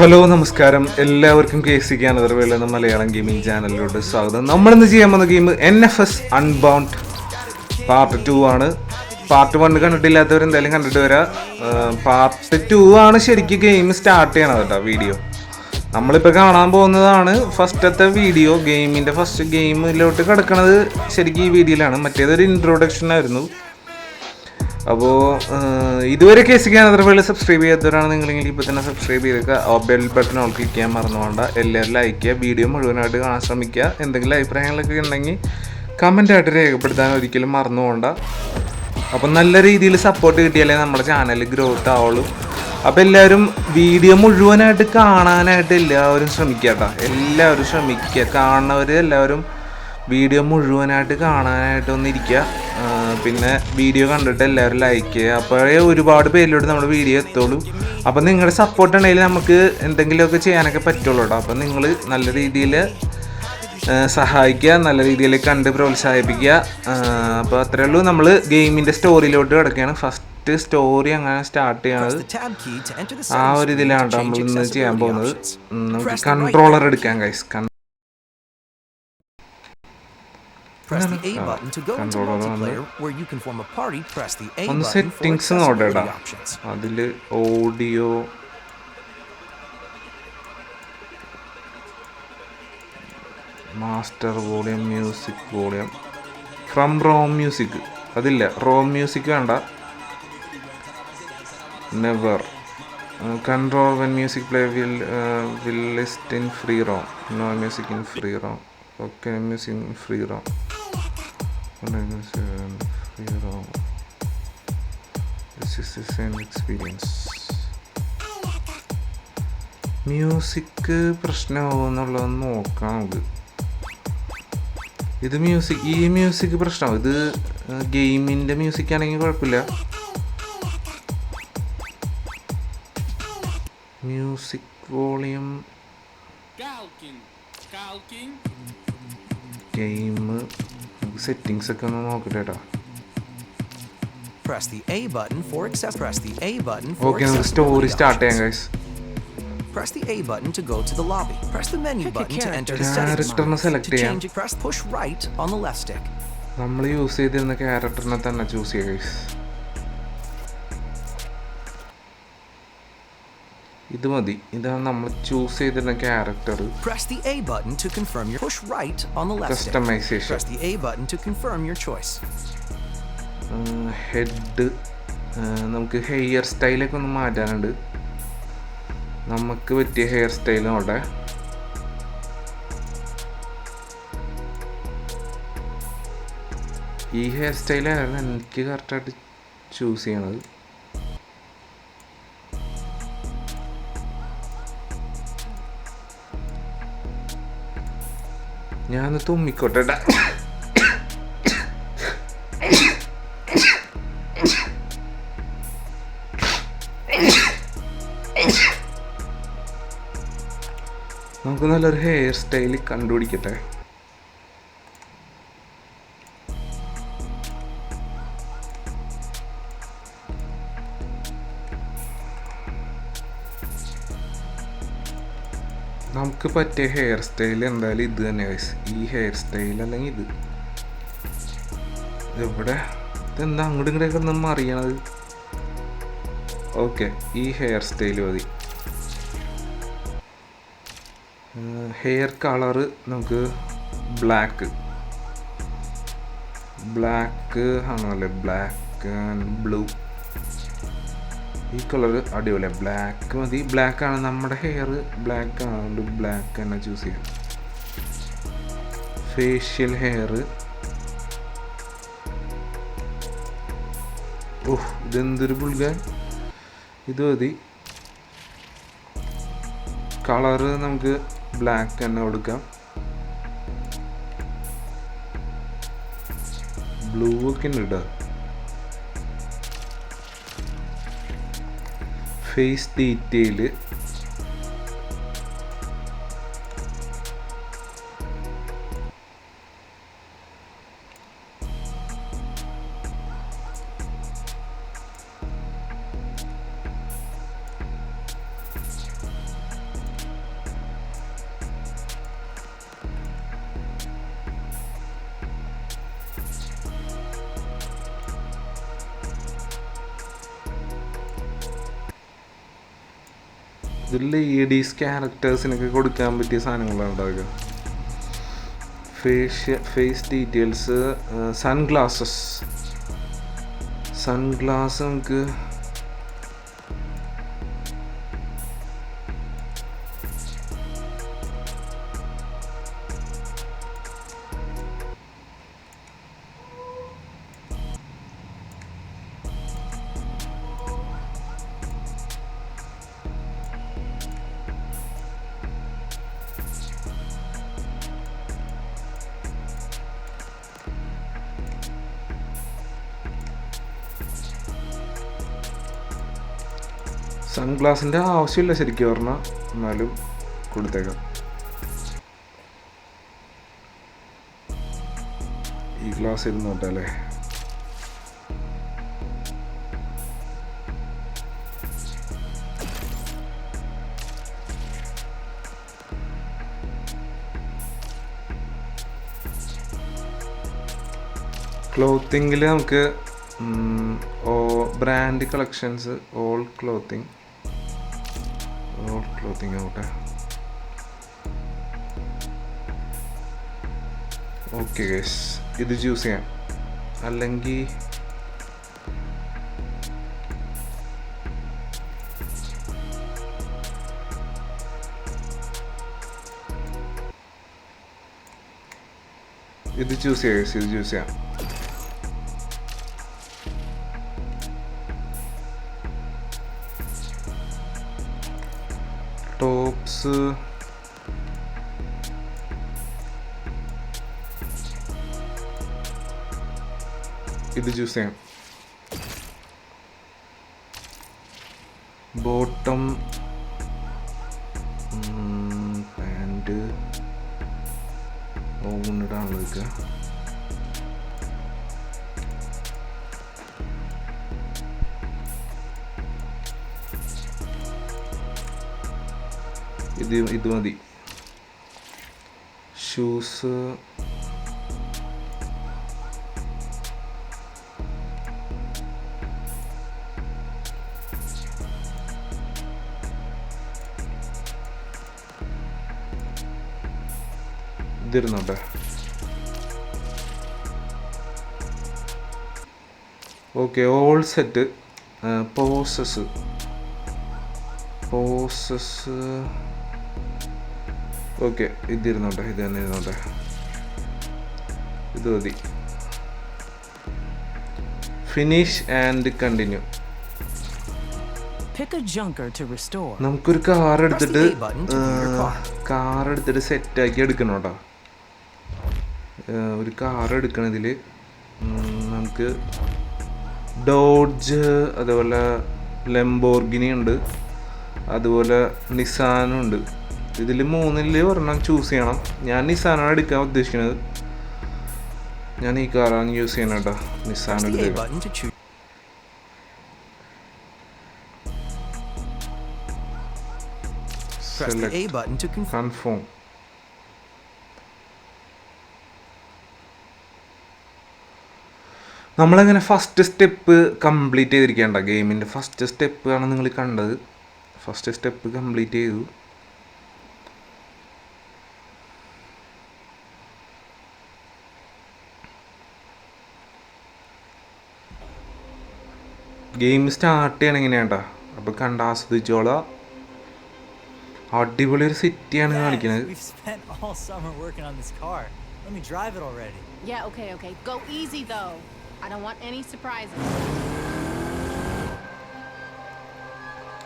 Hello നമസ്കാരം. എല്ലാവർക്കും K C കാനതർവേള എന്ന മലയാളം ഗെയിമിംഗ് ചാനലിലോട്ട് സ്വാഗതം. നമ്മളിന്ന് ചെയ്യാൻ പോകുന്ന game N F S unbound part two ആണ്. പാർട്ട് വൺ കണ്ടിട്ടില്ലാത്തവർ എന്തായാലും കണ്ടിട്ട് വരാം. പാർട്ട് ടു ആണ് ശരിക്കും ഗെയിം സ്റ്റാർട്ട് ചെയ്യണത് കേട്ടോ വീഡിയോ. നമ്മളിപ്പോൾ കാണാൻ പോകുന്നതാണ് ഫസ്റ്റത്തെ വീഡിയോ. ഗെയിമിന്റെ ഫസ്റ്റ് ഗെയിമിലോട്ട് കിടക്കുന്നത് ശരിക്കും ഈ വീഡിയോയിലാണ്. മറ്റേതൊരു ഇൻട്രൊഡക്ഷൻ ആയിരുന്നു. അപ്പോൾ ഇതുവരെ കേസിക്കാൻ അത്ര പോലെ സബ്സ്ക്രൈബ് ചെയ്യാത്തവരാണ് നിങ്ങളെങ്കിൽ ഇപ്പോൾ തന്നെ സബ്സ്ക്രൈബ് ചെയ്തേക്കുക ബെൽ ബട്ടൺ ഓൾ ക്ലിക്ക് ചെയ്യാൻ മറന്നുകൊണ്ട് എല്ലാവരും ലൈക്ക് ചെയ്യുക വീഡിയോ മുഴുവനായിട്ട് കാണാൻ ശ്രമിക്കുക. എന്തെങ്കിലും അഭിപ്രായങ്ങളൊക്കെ ഉണ്ടെങ്കിൽ കമന്റായിട്ട് രേഖപ്പെടുത്താൻ ഒരിക്കലും മറന്നുകൊണ്ട അപ്പം നല്ല രീതിയിൽ സപ്പോർട്ട് കിട്ടിയാലേ നമ്മുടെ ചാനൽ ഗ്രോത്ത് ആവുള്ളൂ. അപ്പോൾ എല്ലാവരും വീഡിയോ മുഴുവനായിട്ട് കാണാനായിട്ട് എല്ലാവരും ശ്രമിക്കുക കേട്ടോ. എല്ലാവരും ശ്രമിക്കുക. കാണുന്നവർ എല്ലാവരും വീഡിയോ മുഴുവനായിട്ട് കാണാനായിട്ട് ഒന്നിരിക്കുക ആ, പിന്നെ വീഡിയോ കണ്ടിട്ട് എല്ലാവരും ലൈക്ക് ചെയ്യുക. അപ്പോഴേ ഒരുപാട് പേരിലോട്ട് നമ്മുടെ വീഡിയോ എത്തുള്ളൂ. അപ്പം നിങ്ങളുടെ സപ്പോർട്ട് ഉണ്ടെങ്കിൽ നമുക്ക് എന്തെങ്കിലുമൊക്കെ ചെയ്യാനൊക്കെ പറ്റുള്ളൂ കേട്ടോ അപ്പം നിങ്ങൾ നല്ല രീതിയിൽ സഹായിക്കുക നല്ല രീതിയിൽ കണ്ട് പ്രോത്സാഹിപ്പിക്കുക. അപ്പോൾ അത്രയേ ഉള്ളൂ. നമ്മൾ ഗെയിമിന്റെ സ്റ്റോറിയിലോട്ട് കിടക്കുകയാണ്. ഫസ്റ്റ് സ്റ്റോറി അങ്ങനെ സ്റ്റാർട്ട് ചെയ്യണത് ആ ഒരു ഇതിലാണ് നമ്മൾ ഇന്ന് ചെയ്യാൻ പോകുന്നത്. നമുക്ക് കൺട്രോളർ എടുക്കാൻ എടുക്കാം guys Press the A button to go into multiplayer where you can form a party. Press the A button button for accessibility options. അതിൽ audio master volume music volume from roam music അതില്ല roam music വേണ്ട never control when music play will will list in free roam no music in free roam okay music in free roam free roam This is the same experience. Music പ്രശ്നമാവും എന്നുള്ളത് നോക്കാം നമുക്ക് ഇത് music ഈ music പ്രശ്നമാവും. ഇത് ഗെയിമിന്റെ music ആണെങ്കിൽ കുഴപ്പമില്ല. Music volume. ഗെയിം സെറ്റിങ്സ് ഒക്കെ ഒന്ന് നോക്കട്ടെ കേട്ടോ Press the A button for access. Press the A button for okay, നമുക്ക് story start ചെയ്യാം guys. Press the A button to go to the lobby. Press the menu button to enter the settings. To change it, press push right on the left stick. നമ്മൾ use ചെയ്തിരുന്ന ക്യാരക്ടറിനെ തന്നെ choose ചെയ്യുക ഇത് മതി ഇതാണ് നമ്മൾ ചൂസ് ചെയ്തിരുന്ന character Press the A button to confirm your push right on the left stick. Customization. Press the A button to confirm your choice. Head നമുക്ക് ഹെയർ സ്റ്റൈലൊക്കെ ഒന്ന് മാറ്റാനുണ്ട് നമുക്ക് പറ്റിയ ഹെയർ സ്റ്റൈൽ അവിടെ ഈ ഹെയർ സ്റ്റൈലായിരുന്നു എനിക്ക് കറക്റ്റായിട്ട് ചൂസ് ചെയ്യണത് ഞാൻ തുമ്മിക്കോട്ടെ. നമുക്ക് നല്ലൊരു ഹെയർ സ്റ്റൈൽ കണ്ടുപിടിക്കട്ടെ നമുക്ക് പറ്റിയ ഹെയർ സ്റ്റൈൽ എന്തായാലും ഇത് തന്നെ വയസ്സ് ഈ ഹെയർ സ്റ്റൈൽ അല്ലെങ്കിൽ ഇത്. ഇവിടെ ഇതെന്താ അങ്ങോട്ടും ഇങ്ങോട്ടൊക്കെ നമ്മൾ അറിയണത്? ഓക്കെ ഈ ഹെയർ സ്റ്റൈൽ മതി. ഹെയർ കളറ് നമുക്ക് ബ്ലാക്ക് ബ്ലാക്ക് ആണല്ലേ ബ്ലാക്ക് ആൻഡ് ബ്ലൂ ഈ കളർ അടിപൊളിയാണ് ബ്ലാക്ക് മതി. ബ്ലാക്ക് ആണ് നമ്മുടെ ഹെയർ ബ്ലാക്ക് ആണ്. അതുകൊണ്ട് ബ്ലാക്ക് തന്നെ ചൂസ് ചെയ്യാം. ഫേഷ്യൽ ഹെയർ ഓഹ് ഇതെന്തൊരു ബുൾഗാൻ ഇത് മതി. കളറ് നമുക്ക് ബ്ലാക്ക് തന്നെ കൊടുക്കാം. ബ്ലൂ ഒക്കെ ഉണ്ട് കേട്ടോ ഫേസ് ഡീറ്റെയിൽ ഇത് ലേഡീസ് ക്യാരക്ടേഴ്സിനൊക്കെ കൊടുക്കാൻ പറ്റിയ സാധനങ്ങളാണ് ഉണ്ടാവുക ഫേഷ്യ ഫേസ് ഡീറ്റെയിൽസ് സൺഗ്ലാസസ് സൺഗ്ലാസ് നമുക്ക് സൺഗ്ലാസിന്റെ ആവശ്യമില്ല ശരിക്കും പറഞ്ഞാൽ എന്നാലും കൊടുത്തേക്കാം. ഈ ഗ്ലാസ് ഇരുന്നോട്ടെ അല്ലേ ക്ലോത്തിങ്ങിൽ നമുക്ക് brand collections all clothing all clothing ആവട്ടെ ഓക്കെ ഗൈസ് ഇത് ചൂസ് ചെയ്യാം അല്ലെങ്കിൽ ഇത് ചൂസ് ചെയ്യാം guys, ഇത് ചൂസ് ചെയ്യാം ടോപ്സ് ഇത് ചൂസ് ചെയ്യാം. ബോട്ടം മതി. Shoes ഇതിരുന്നോട്ടെ. Okay all set poses poses okay ഇതിരുന്നോട്ടെ ഇത് തന്നെ ഇരുന്നോട്ടെ. ഇത് മതി. Finish and continue. നമുക്കൊരു കാർ എടുത്തിട്ട്. കാർ എടുത്തിട്ട് സെറ്റാക്കി എടുക്കണം കേട്ടോ. ഒരു കാർ എടുക്കണതിൽ നമുക്ക് ഡോഡ്ജ് അതുപോലെ ലെംബോർഗിനി ഉണ്ട്. അതുപോലെ നിസാനും ഉണ്ട്. ഇതിൽ മൂന്നിൽ ഒരെണ്ണം ചൂസ് ചെയ്യണം. ഞാൻ നിസാനാണ് എടുക്കാൻ ഉദ്ദേശിക്കുന്നത്. ഞാൻ ഈ കാറാണ് യൂസ് ചെയ്യണം കേട്ടോ. നിസാൻ എടുത്തേക്കാം. A button to confirm. നമ്മളങ്ങനെ ഫസ്റ്റ് സ്റ്റെപ്പ് കംപ്ലീറ്റ് ചെയ്തിരിക്കേണ്ട ഗെയിമിന്റെ ഫസ്റ്റ് സ്റ്റെപ്പ് ആണ് നിങ്ങൾ കണ്ടത്. ഫസ്റ്റ് സ്റ്റെപ്പ് കംപ്ലീറ്റ് ചെയ്തു. ഗെയിം സ്റ്റാർട്ട് ചെയ്യണം എങ്ങനെയാണ്ടാ? അപ്പൊ കണ്ട ആസ്വദിച്ചോളാ. അടിപൊളി ഒരു സിറ്റിയാണ് കാണിക്കുന്നത്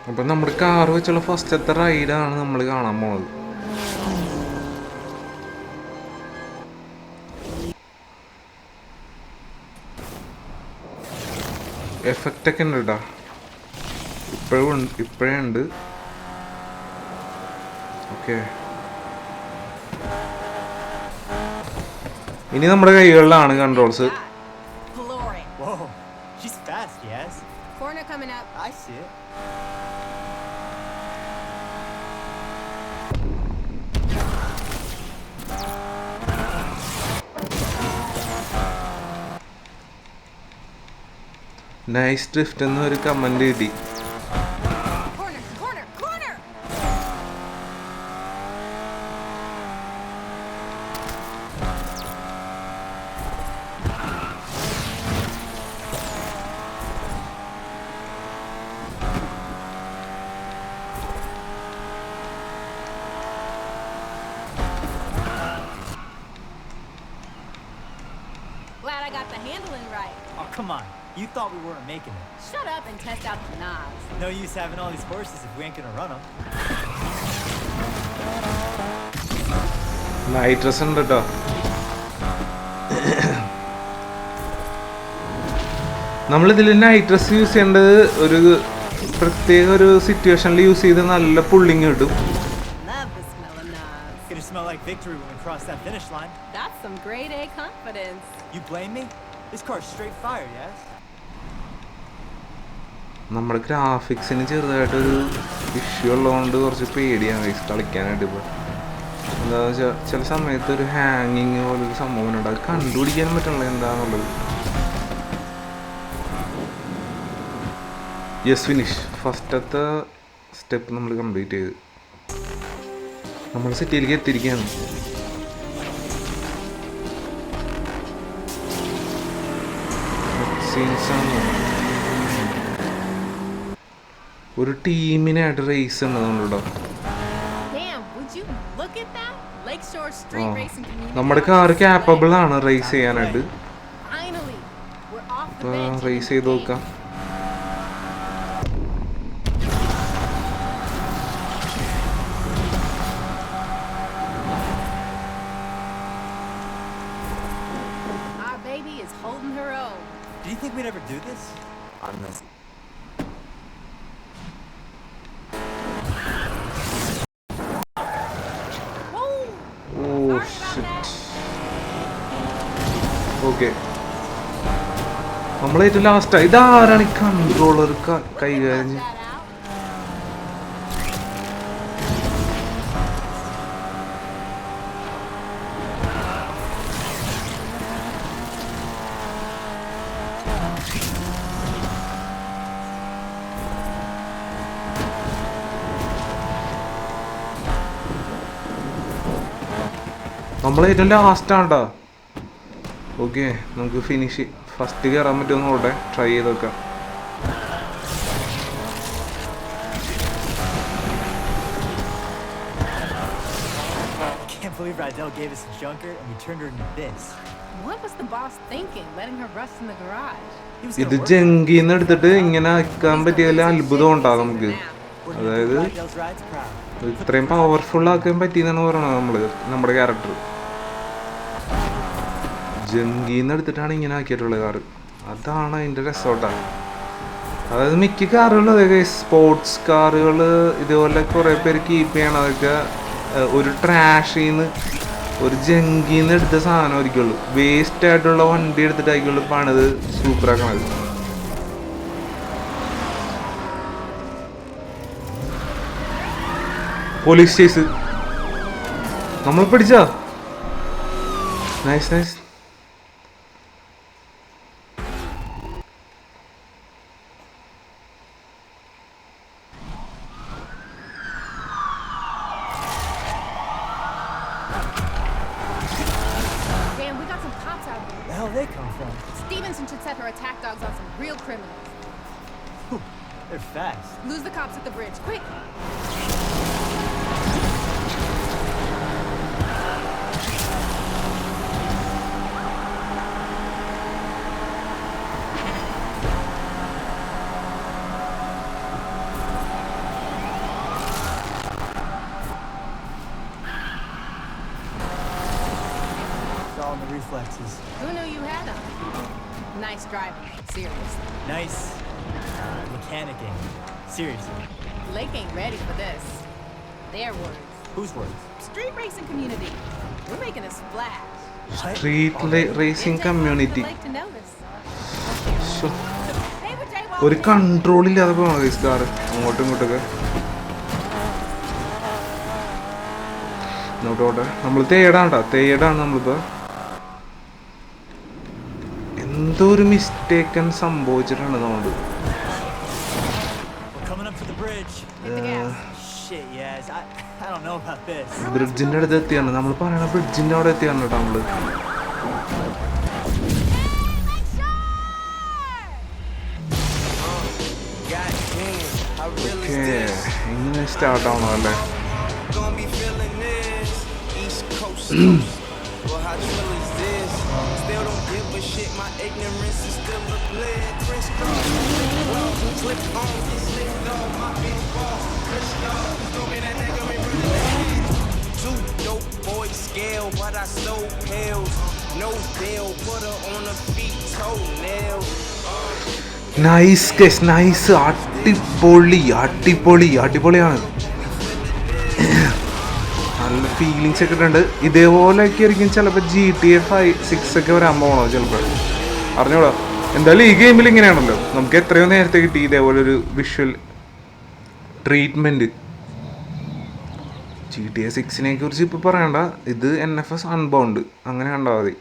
അപ്പൊ നമ്മുടെ കാർ വെച്ചുള്ള ഫസ്റ്റത്തെ റൈഡാണ് നമ്മൾ കാണാൻ പോണത്. എഫക്റ്റ് ഒക്കെ ഉണ്ട് കേട്ടോ ഇപ്പോഴും ഉണ്ട് ഇപ്പോഴേ ഉണ്ട് ഓക്കെ ഇനി നമ്മുടെ കൈകളിലാണ് controls Flooring. Whoa, she's fast, yes? Corner coming up. I see it. Nice drift എന്നൊരു കമന്റ് കിട്ടി സൈട്രസ് ഉണ്ട് കേട്ടോ നമ്മളിതിൽ നൈട്രസ് യൂസ് ചെയ്യേണ്ടത് ഒരു പ്രത്യേക ഒരു സിറ്റുവേഷനിൽ യൂസ് ചെയ്ത് നല്ല പുള്ളിങ് കിട്ടും. നമ്മുടെ ഗ്രാഫിക്സിന് ചെറുതായിട്ടൊരു ഇഷ്യൂ ഉള്ളതുകൊണ്ട് കുറച്ച് പേടിയാണ് കളിക്കാനായിട്ട് ഇപ്പോൾ എന്താണെന്ന് വെച്ചാൽ ചില സമയത്ത് ഒരു ഹാങ്ങിങ് പോലൊരു സംഭവം ഉണ്ട്. അത് കണ്ടുപിടിക്കാൻ പറ്റണില്ല എന്താണെന്നുള്ളത് യെസ് ഫിനിഷ് ഫസ്റ്റത്തെ സ്റ്റെപ്പ് നമ്മൾ കംപ്ലീറ്റ് ചെയ്ത്. നമ്മൾ സിറ്റിയിലേക്ക് എത്തിയിരിക്കുകയാണ്. ഒരു ടീമിനായിട്ട് റേസ് ഉണ്ട് Damn, would you look at that? Lakeshore ആ. Street Racing Community. നമ്മുടെ കാർ ക്യാപ്പബിൾ ആണ് റേസ് ചെയ്യാനായിട്ട്. റേസ് ചെയ്ത് നോക്കാം. നമ്മളേറ്റവും ലാസ്റ്റ് ഇതാരാണ് ഈ കൺട്രോളർ കൈകാര്യം. നമ്മളേറ്റവും ലാസ്റ്റ് ആണ്ടാ. ഓക്കെ നമുക്ക് ഫിനിഷ് ഫസ്റ്റ് കയറാൻ പറ്റുമെന്ന് നോട്ടെ ട്രൈ ചെയ്ത് നോക്കാം I can't believe Rydell gave us a junker and we turned her into this. What was the boss thinking, letting her rest in the garage? ഇത് ജങ്കിന്ന് എടുത്തിട്ട് ഇങ്ങനെ ആക്കാൻ പറ്റിയതിൽ അത്ഭുതം ഉണ്ടാകും നമുക്ക് അതായത് ഇത്രയും പവർഫുൾ ആക്കാൻ പറ്റിയെന്നാണ് പറയണത് നമ്മൾ നമ്മുടെ ക്യാരക്ടർ ജങ്കിന്ന് എടുത്തിട്ടാണ് ഇങ്ങനെ ആക്കിയിട്ടുള്ളത് കാറ്. അതാണ് അതിന്റെ രസോട്ടാ അതായത് മിക്ക കാറുകളും അതൊക്കെ സ്പോർട്സ് കാറുകൾ ഇതുപോലെ കുറേ പേര് കീപ്പ് ചെയ്യണം. അതൊക്കെ ഒരു ട്രാഷിൽ നിന്ന് ഒരു ജങ്കിൽ നിന്ന് സാധനം ഒരിക്കുള്ളൂ വേസ്റ്റ് ആയിട്ടുള്ള വണ്ടി എടുത്തിട്ടായിരിക്കുള്ളൂ പണിത് സൂപ്പറാക്കണത് പോലീസ് കേസ് നമ്മൾ പിടിച്ചോ? Nice nice reflexes. Who knew you had them? Nice driving, seriously. Nice uh, mechanicking. Seriously. Lake ain't ready for this. Their words. Whose words? Street racing community. We're making a splash. Street racing community. ഒരു control ഇല്ലാതെ പോകണം car അങ്ങോട്ടും ഇങ്ങോട്ടൊക്കെ നോട്ടോട്ടെ നമ്മൾ തേടാണ്ടാ തേടാണ് നമ്മളിപ്പോ എന്തോ ഒരു mistaken സംഭവിച്ചിട്ടുണ്ട് നമ്മളോട് We're coming up to the bridge. Hit the gas. Shit, yes. I, I ഒരു know about this. ബ്രിഡ്ജിന്റെ അടുത്ത് എത്തിയാണ് നമ്മൾ പറയണ ബ്രിഡ്ജിന്റെ അവിടെ എത്തിയാണ് കേട്ടോ നമ്മൾ? ഓക്കേ ഇങ്ങനെ സ്റ്റാർട്ട് ആവണം അല്ലേ? ignorance is still a bled. Chris well, clip on on my big boss, Chris throw me that nigga me Two dope boy scale, but I sold pills. No deal, put her on her feet, toenail. Nice case nice അടിപൊളി അടിപൊളി അടിപൊളിയാണ് നല്ല feelings ഒക്കെ ഉണ്ട് ഇതേപോലെയൊക്കെ ആയിരിക്കും ചിലപ്പോൾ G T A five six ഒക്കെ വരാൻ പോകണോ ചിലപ്പോൾ അറിഞ്ഞോളാ എന്തായാലും ഈ ഗെയിമിൽ ഇങ്ങനെയാണല്ലോ. നമുക്ക് എത്രയോ നേരത്തെ കിട്ടി ഇതേപോലെ ഒരു visual treatment G T A സിക്സിനെ കുറിച്ച് ഇപ്പോൾ പറയണ്ട. ഇത് എൻ എഫ് എസ് അൺബൗണ്ട് അങ്ങനെ കണ്ടാൽ മതി.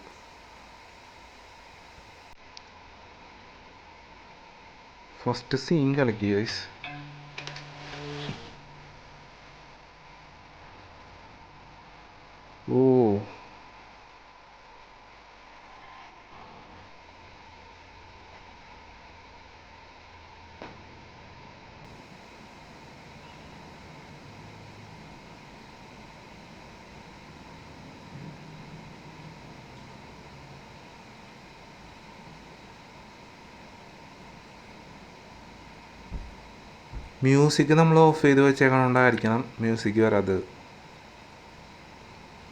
ഫസ്റ്റ് സീൻ കളിക്കുക ഓ. മ്യൂസിക് നമ്മൾ ഓഫ് ചെയ്ത് വെച്ചേക്കണോണ്ടായിരിക്കണം മ്യൂസിക് വരാത്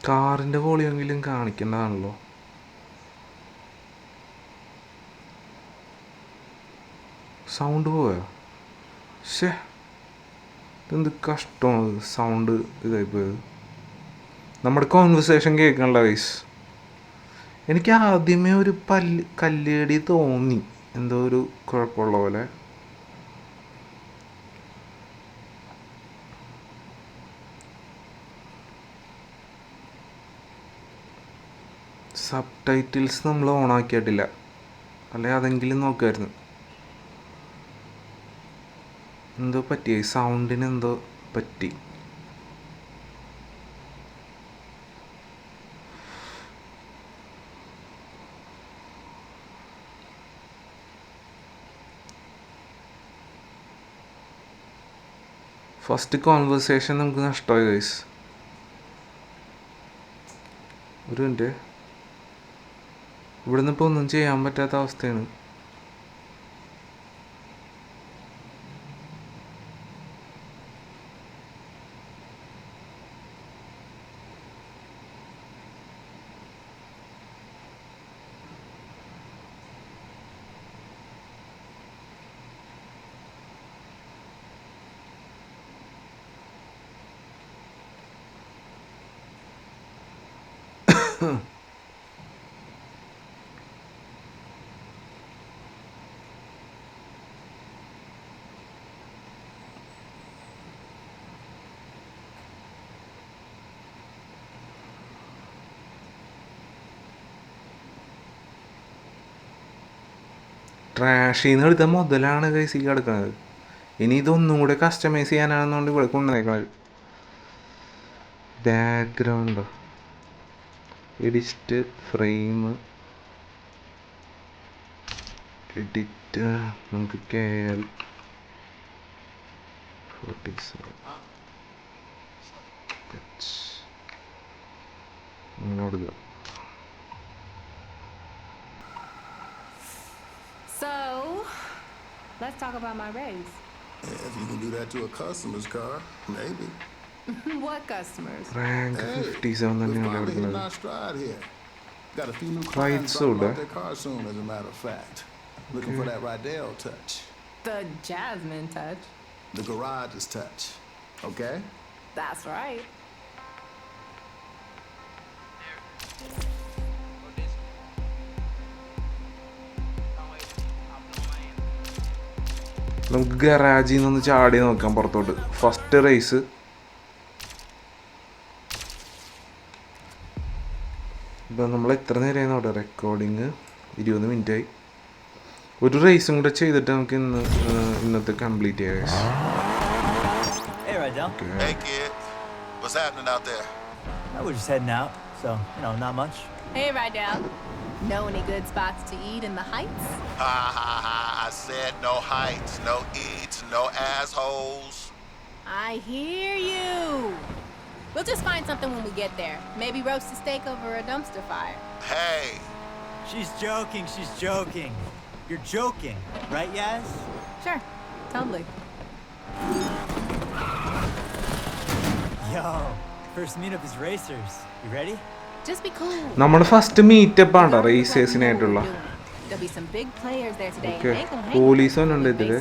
കാറിന്റെ വോളിയെങ്കിലും കാണിക്കേണ്ടതാണല്ലോ. സൗണ്ട് പോയോ? ഷേ ഇതെന്ത് കഷ്ടമാണ് സൗണ്ട് ഇതായി പോയത് നമ്മുടെ കോൺവെർസേഷൻ കേൾക്കണല്ല വൈസ് എനിക്ക് ആദ്യമേ ഒരു പല്ല് കല്ലേടി തോന്നി. എന്തോ ഒരു കുഴപ്പമുള്ള പോലെ. സബ് ടൈറ്റിൽസ് നമ്മൾ ഓൺ ആക്കിയിട്ടില്ല അല്ലെ അതെങ്കിലും നോക്കുമായിരുന്നു എന്തോ പറ്റി? സൗണ്ടിന് എന്തോ പറ്റി? ഫസ്റ്റ് കോൺവെർസേഷൻ നമുക്ക് നഷ്ടമായി ഗൈസ് ഒരു മിനിറ്റ് ഇവിടുന്ന് ഇപ്പോൾ ഒന്നും ചെയ്യാൻ പറ്റാത്ത അവസ്ഥയാണ്. ട്രാഷിൽ നിന്ന് എടുത്ത മുതലാണ് ഈ കിടക്കുന്നത്. ഇനി ഇതൊന്നും കൂടെ കസ്റ്റമൈസ് ചെയ്യാനാണെന്നുകൊണ്ട് ഇവിടെ കൊണ്ടുവന്നേക്കുന്നത് ബാക്ക്ഗ്രൗണ്ട് എഡിറ്റ് ഫ്രെയിം എഡിറ്റ് നമുക്ക് K L forty seven Let's talk about my raise. If you can do that to a customer's car, maybe. what customers? Rank 57 hey, we're hitting our stride here. Got a few new clients sold, dropping their car soon, as a matter of fact. Looking for that Rydell touch. The Jasmine touch. The garage's touch. Okay? That's right. നമുക്ക് ഗരാജിൽ നിന്ന് ചാടി നോക്കാം പുറത്തോട്ട്. First raise ഇപ്പം നമ്മൾ എത്ര നേരമായിരുന്നു അവിടെ? Recording ഇരുപത് മിനിറ്റായി. ഒരു റേസും കൂടെ ചെയ്തിട്ട് നമുക്ക് ഇന്ന് ഇന്നത്തെ കംപ്ലീറ്റ് ചെയ്യാം Hey, Rydell. Hey, kid. What's happening out there? I was just heading out, so, you know, not much. Hey, Rydell. Know any good spots to eat in the Heights? Ha ha ha. I said no heights, no eats, no assholes. I hear you. We'll just find something when we get there. Maybe roast a steak over a dumpster fire. Hey, She's joking, she's joking. You're joking, right, Yaz? Sure, totally. Yo, first meetup is racers. You ready? നമ്മുടെ first meet up ആണ് റേസേഴ്സിനായിട്ടുള്ള okay police ഒന്നുണ്ട് ഇതിൽ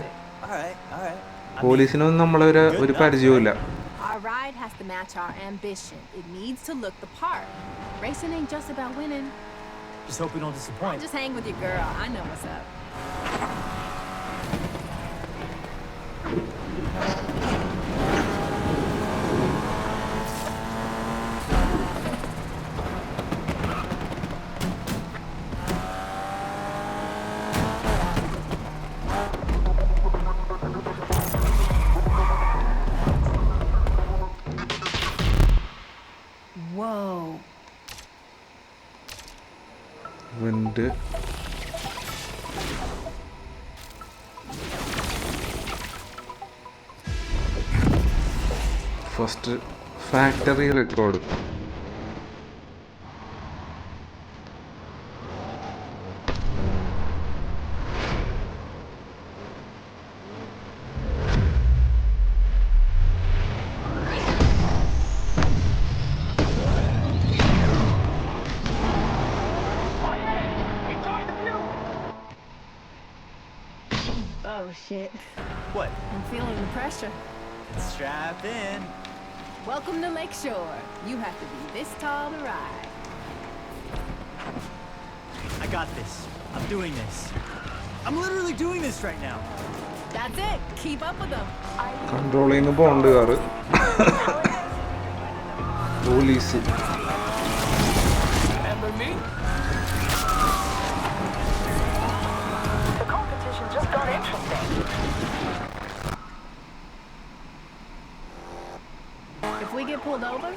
പോലീസിനൊന്നും നമ്മളെ ഒരു ഒരു പരിചയവും ഇല്ല First factory record Oh shit. What? I'm feeling the pressure. Strap in. Welcome to Lakeshore. You have to be this tall to ride. I got this. I'm doing this. I'm literally doing this right now. That's it. Keep up with them. കൺട്രോളിൽ നിന്ന് pond car police Pulled over,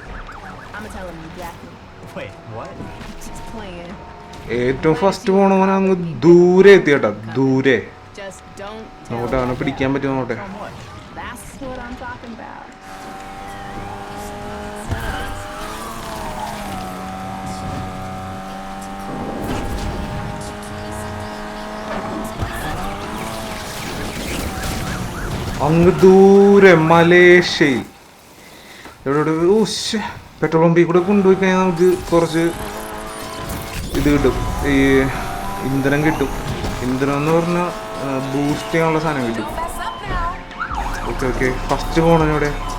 I'm gonna tell him you jacked me. Wait, what? Just playing. ഏറ്റവും first പോണവനങ്ങ് ദൂരെ എത്തിയട്ടാ ദൂരെ Just don't tell നോട്ടെ അവനെ പിടിക്കാൻ പറ്റുമോ നോട്ടെ. അങ്ങ് ദൂരെ മലേഷ്യയിൽ എവിടെ ഊശ് പെട്രോൾ പമ്പിൽ കൂടെ കൊണ്ടുപോയി കഴിഞ്ഞാൽ നമുക്ക് കുറച്ച് ഇത് കിട്ടും. ഈ ഇന്ധനം കിട്ടും. ഇന്ധനം എന്ന് പറഞ്ഞാൽ ബൂസ്റ്റ് ചെയ്യാനുള്ള സാധനം കിട്ടും. Okay okay. ഫസ്റ്റ് പോകണം We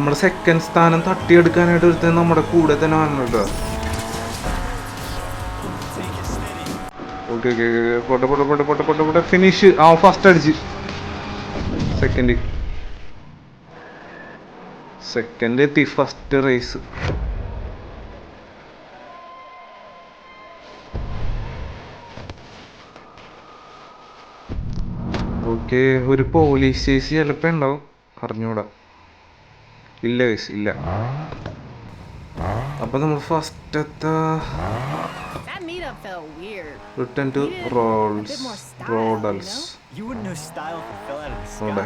നമ്മുടെ സെക്കൻഡ് സ്ഥാനം തട്ടിയെടുക്കാനായിട്ട് ഒരുത്തൻ നമ്മുടെ കൂടെ തന്നെ it steady. ഓക്കെ ഓക്കെ പോട്ടെ പോട്ടെ പോട്ടെ പോട്ടെ പോട്ടെ പോട്ടെ. ഫിനിഷ് ആ ഫസ്റ്റ് അടിച്ച്. സെക്കൻഡ് സെക്കൻഡ് എത്തി ഫസ്റ്റ് റേസ് ഓക്കെ ഒരു പോലീസ് സ്റ്റേഷൻ ചിലപ്പോൾ ഉണ്ടാവും. അറിഞ്ഞൂടാ. ഇല്ല ഗൈസ് ഇല്ല അപ്പൊ നമ്മൾ ഫസ്റ്റത്തെ That meetup felt weird. Return to Rolls റോഡൽസ് You wouldn't know style if it out the അവിടെ.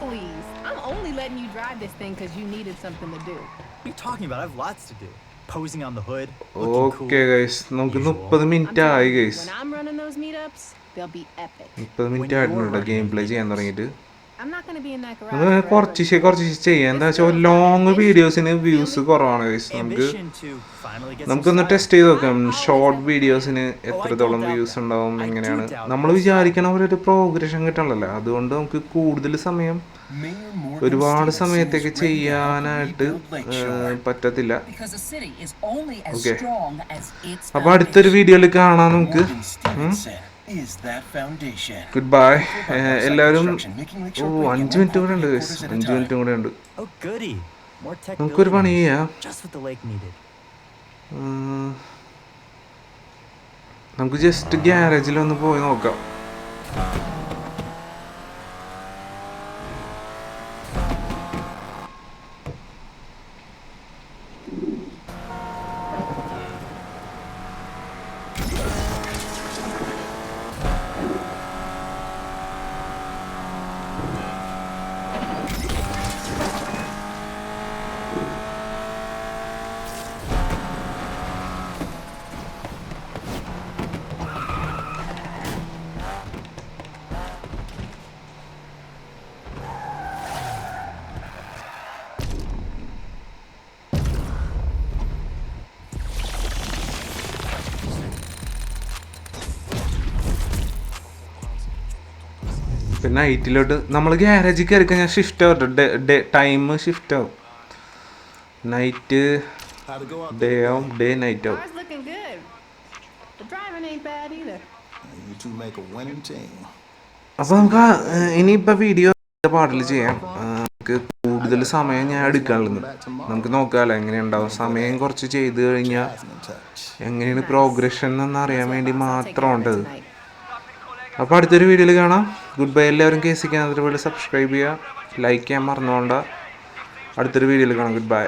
Please, I'm only letting you drive this thing because you needed something to do. What are you talking about? I have lots to do. Posing on the hood. Looking guys. നമുക്ക്. മുപ്പത് I'm minute ആയി you, guys when I'm running those meetups, they'll be epic. മുപ്പത് minute ആയിട്ടുണ്ട് game play ചെയ്യാൻ തുടങ്ങിയിട്ട് Forever. കുറച്ച് കുറച്ച് ചെയ്യാം. എന്താ വെച്ചാൽ ലോങ് വീഡിയോസിന് വ്യൂസ് കുറവാണ് നമുക്ക് നമുക്കൊന്ന് ടെസ്റ്റ് ചെയ്ത് നോക്കാം. ഷോർട്ട് വീഡിയോസിന് എത്രത്തോളം വ്യൂസ് ഉണ്ടാവും എങ്ങനെയാണ്? നമ്മൾ വിചാരിക്കണ പോലെ ഒരു പ്രോഗ്രഷൻ കിട്ടണല്ലോ. അതുകൊണ്ട് നമുക്ക് കൂടുതൽ സമയം ഒരുപാട് സമയത്തേക്ക് ചെയ്യാനായിട്ട് പറ്റത്തില്ല. Okay a city is only as Okay. strong as its അപ്പൊ അടുത്തൊരു വീഡിയോയിൽ കാണാം നമുക്ക്. ഗുഡ് ബൈ എല്ലാവരും ഓ അഞ്ച് മിനിറ്റ് കൂടെ ഉണ്ട്. അഞ്ച് മിനിറ്റും കൂടെ ഉണ്ട്. Oh, നമുക്കൊരു പണി. ചെയ്യാം. നമുക്ക് ജസ്റ്റ് ഗ്യാരേജിൽ ഒന്ന് പോയി നോക്കാം. പിന്നെ നൈറ്റിലോട്ട് നമ്മൾ ഗ്യാരേജിൽ കയറി കഴിഞ്ഞാൽ ഷിഫ്റ്റ് ആവും ഡേ ടൈം ഷിഫ്റ്റ് ആവും. നൈറ്റ് ഡേ ആവും ഡേ നൈറ്റ് ആവും. അപ്പൊ നമുക്ക് ഇനിയിപ്പോ വീഡിയോ പാട്ടിൽ ചെയ്യാം. നമുക്ക് കൂടുതൽ സമയം ഞാൻ എടുക്കാനുള്ളത്. നമുക്ക് നോക്കാമല്ലോ എങ്ങനെയുണ്ടാവും? സമയം കുറച്ച് ചെയ്ത് കഴിഞ്ഞാൽ എങ്ങനെയാണ് പ്രോഗ്രഷൻ എന്ന് അറിയാൻ വേണ്ടി മാത്രമുണ്ട് അപ്പൊ അപ്പോൾ അടുത്തൊരു വീഡിയോയിൽ കാണാം. ഗുഡ് ബൈ എല്ലാവരും കേസിക്കാൻ അതുപോലെ സബ്സ്ക്രൈബ് ചെയ്യുക ലൈക്ക് ചെയ്യാൻ മറന്നുകൊണ്ട് അടുത്തൊരു വീഡിയോയിൽ കാണാം. Good bye